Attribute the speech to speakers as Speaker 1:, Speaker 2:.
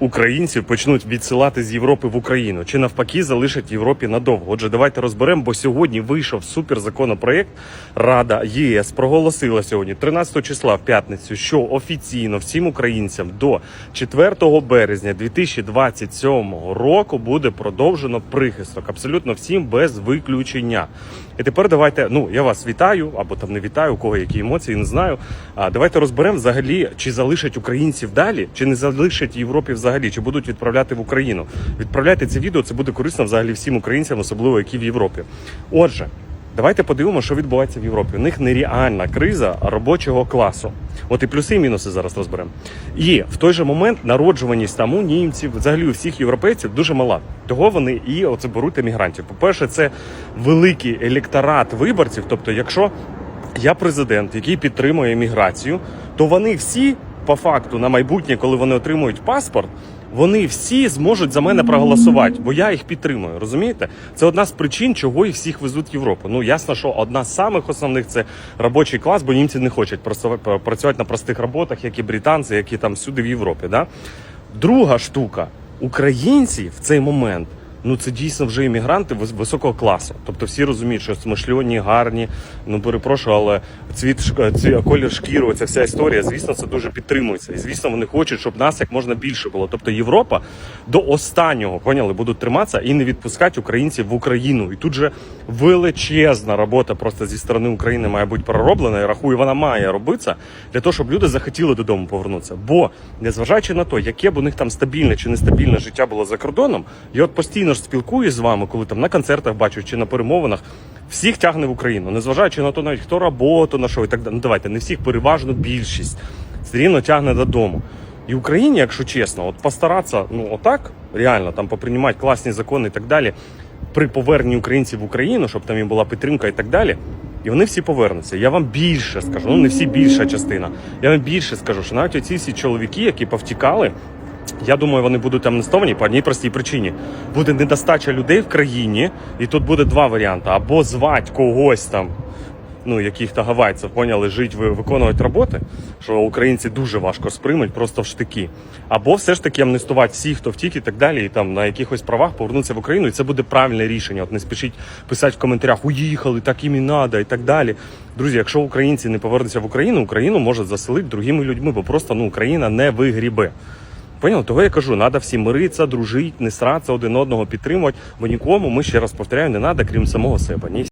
Speaker 1: українців почнуть відсилати з Європи в Україну, чи навпаки залишать Європі надовго. Отже, давайте розберемо, бо сьогодні вийшов суперзаконопроект. Рада ЄС проголосила сьогодні, 13 числа в п'ятницю, що офіційно всім українцям до 4 березня 2027 року буде продовжено прихисток. Абсолютно всім без виключення. І тепер давайте. Ну я вас вітаю або там не вітаю, у кого які емоції, не знаю. А давайте розберемо взагалі, чи залишать українців далі, чи не залишать Європі взагалі, чи будуть відправляти в Україну. Відправляйте це відео, це буде корисно взагалі всім українцям, особливо які в Європі. Отже. Давайте подивимося, що відбувається в Європі. У них нереальна криза робочого класу. От і плюси, і мінуси зараз розберемо. І в той же момент народжуваність там у німців, взагалі у всіх європейців дуже мала. Того вони і оце беруть емігрантів. По-перше, це великий електорат виборців. Тобто, якщо я президент, який підтримує еміграцію, то вони всі, по факту, на майбутнє, коли вони отримують паспорт, вони всі зможуть за мене проголосувати, бо я їх підтримую. Розумієте? Це одна з причин, чого їх всіх везуть в Європу. Ну ясно, що одна з самих основних це робочий клас, бо німці не хочуть працювати на простих роботах, як і британці, які там всюди в Європі. Да? Друга штука українці в цей момент. Ну, це дійсно вже іммігранти вис- високого класу. Тобто всі розуміють, що смишльоні, гарні. Ну перепрошую, але цвіт ці, колір шкіру, ця вся історія, звісно, це дуже підтримується. І звісно, вони хочуть, щоб нас як можна більше було. Тобто Європа до останнього поняли, будуть триматися і не відпускати українців в Україну. І тут же величезна робота просто зі сторони України має бути пророблена. Я рахую, вона має робитися для того, щоб люди захотіли додому повернутися. Бо незважаючи на те, яке б у них там стабільне чи нестабільне життя було за кордоном, я от постійно ж спілкуюсь з вами, коли там на концертах бачу чи на перемовинах. Всіх тягне в Україну, незважаючи на те, навіть хто роботу на що і так далі. Ну давайте не всіх, переважно більшість все рівно тягне додому. І Україні, якщо чесно, от постаратися, ну отак реально там поприймати класні закони і так далі при поверненні українців в Україну, щоб там їм була підтримка і так далі. І вони всі повернуться. Я вам більше скажу, ну не всі більша частина. Я вам більше скажу, що навіть оці всі чоловіки, які повтікали, я думаю, вони будуть амнестовані по одній простій причині. Буде недостача людей в країні, і тут буде два варіанти: або звати когось там, ну яких-то гавайців, поняли, жить, виконувати роботи, що українці дуже важко сприймуть, просто в штики. Або все ж таки амнестувати всіх, хто втік і так далі, і там на якихось правах повернутися в Україну, і це буде правильне рішення. От не спішіть писати в коментарях, уїхали, так їм і надо, і так далі. Друзі, якщо українці не повернуться в Україну, Україну може заселити другими людьми, бо просто ну Україна не вигрібе. Поняв? Того я кажу, треба всім миритися, дружити, не сратися один одного підтримувати, бо нікому, ми ще раз повторяю, не треба, крім самого себе. Ні